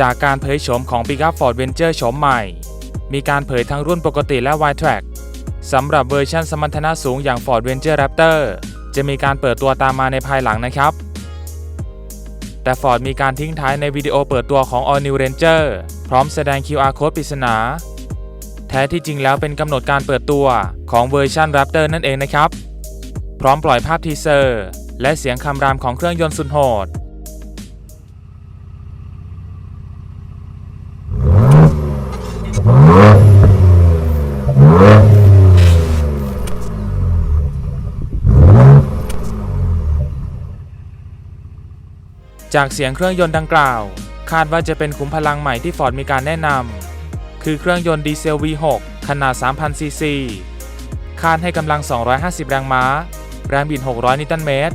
จากการเผยโฉมของ Pickup Ford Ranger โฉมใหม่ มีการเผยทั้งรุ่นปกติและ Y-Track สำหรับเวอร์ชันสมรรถนะสูงอย่าง Ford Ranger Raptor จะมีการเปิดตัวตามมาในภายหลังนะครับ แต่ Ford มีการทิ้งท้ายในวิดีโอเปิดตัวของ All New Ranger พร้อมแสดง QR Code ปริศนา แท้ที่จริงแล้วเป็นกำหนดการเปิดตัวของเวอร์ชัน Raptor นั่นเองนะครับ พร้อมปล่อยภาพทีเซอร์ และเสียงคำรามของเครื่องยนต์สุดโหด จากเสียงเครื่องยนต์ดังกล่าว คาดว่าจะเป็นขุมพลังใหม่ที่ฟอร์ดมีการแนะนำคือเครื่องยนต์ดีเซล V6 ขนาด 3,000 ซีซี คาดให้กำลัง 250 แรงม้า แรงบิด 600 นิวตันเมตร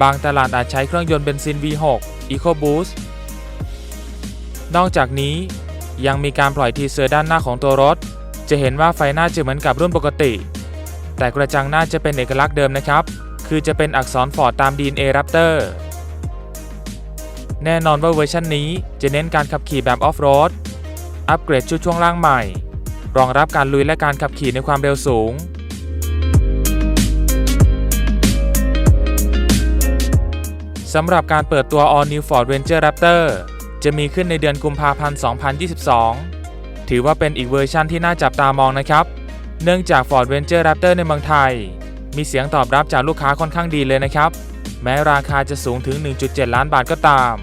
บางตลาดอาจใช้เครื่องยนต์เบนซิน V6 EcoBoost นอกจากนี้ยังมีการปล่อยทีเซอร์ด้านหน้าของตัวรถ จะเห็นว่าไฟหน้าจะเหมือนกับรุ่นปกติ แต่กระจังหน้าจะเป็นเอกลักษณ์เดิมนะครับ คือจะเป็นอักษรฟอร์ดตาม DNA Raptor แน่นอนว่าเวอร์ชันนี้จะเน้นการขับขี่แบบออฟโรด อัปเกรดชุดช่วงล่างใหม่ รองรับการลุยและการขับขี่ในความเร็วสูง สำหรับการเปิดตัว All New Ford Ranger Raptor จะมีขึ้นในเดือนกุมภาพันธ์ 2022 ถือว่าเป็นอีกเวอร์ชันที่น่าจับตามองนะครับ เนื่องจาก Ford Ranger Raptor ในเมืองไทย มีเสียงตอบรับจากลูกค้าค่อนข้างดีเลยนะครับ แม้ราคาจะสูงถึง 1.7 ล้านบาทก็ตาม